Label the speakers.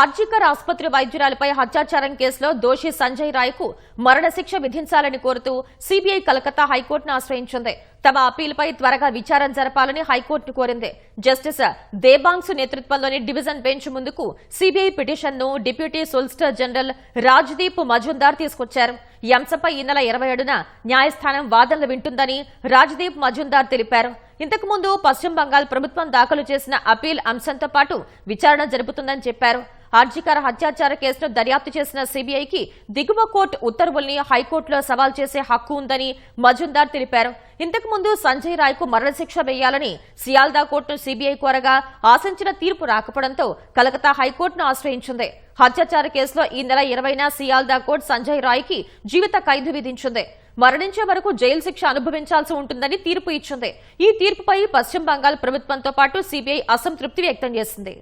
Speaker 1: ఆర్జికర్ ఆసుపత్రి వైద్యురాలిపై హత్యాచారం కేసులో దోషి సంజయ్ రాయ్కు మరణశిక్ష విధించాలని కోరుతూ సీబీఐ కలకత్తా హైకోర్టును ఆశ్రయించింది. తమ అప్పీలుపై త్వరగా విచారణ జరపాలని హైకోర్టును కోరింది. జస్టిస్ దేబాంగ్సు నేతృత్వంలోని డివిజన్ బెంచ్ ముందుకు సీబీఐ పిటిషన్ను deputy solicitor general Rajdeep Majumdar తీసుకొచ్చారు. ఈ అంశంపై ఈ నెల ఇరవై ఏడున న్యాయస్థానం వాదనలు వింటుందని రాజ్దీప్ మజుందార్ తెలిపారు. ఇంతకు ముందు పశ్చిమ బంగాల్ ప్రభుత్వం దాఖలు చేసిన అపీల్ అంశంతో పాటు విచారణ జరుపుతుందని చెప్పారు. ఆర్జికర్ హత్యాచార కేసును దర్యాప్తు చేసిన సీబీఐకి దిగువ కోర్టు ఉత్తర్వుల్ని హైకోర్టులో సవాల్ చేసే హక్కు ఉందని మజుందార్ తెలిపారు. ఇంతకు ముందు సంజయ్ రాయ్కు మరణశిక్ష వేయాలని సియాల్దా కోర్టు సీబీఐ కోరగా ఆశించిన తీర్పు రాకపోవడంతో కలకత్తా హైకోర్టును ఆశ్రయించింది. హత్యాచార కేసులో ఈ నెల ఇరవైన సియాల్దా కోర్టు సంజయ్ రాయ్కి జీవిత ఖైదు విధించింది. మరణించే వరకు జైలు శిక్ష అనుభవించాల్సి ఉంటుందని తీర్పు ఇచ్చింది. ఈ తీర్పుపై పశ్చిమ బంగాల్ ప్రభుత్వంతో పాటు సీబీఐ అసంతృప్తి వ్యక్తం చేసింది.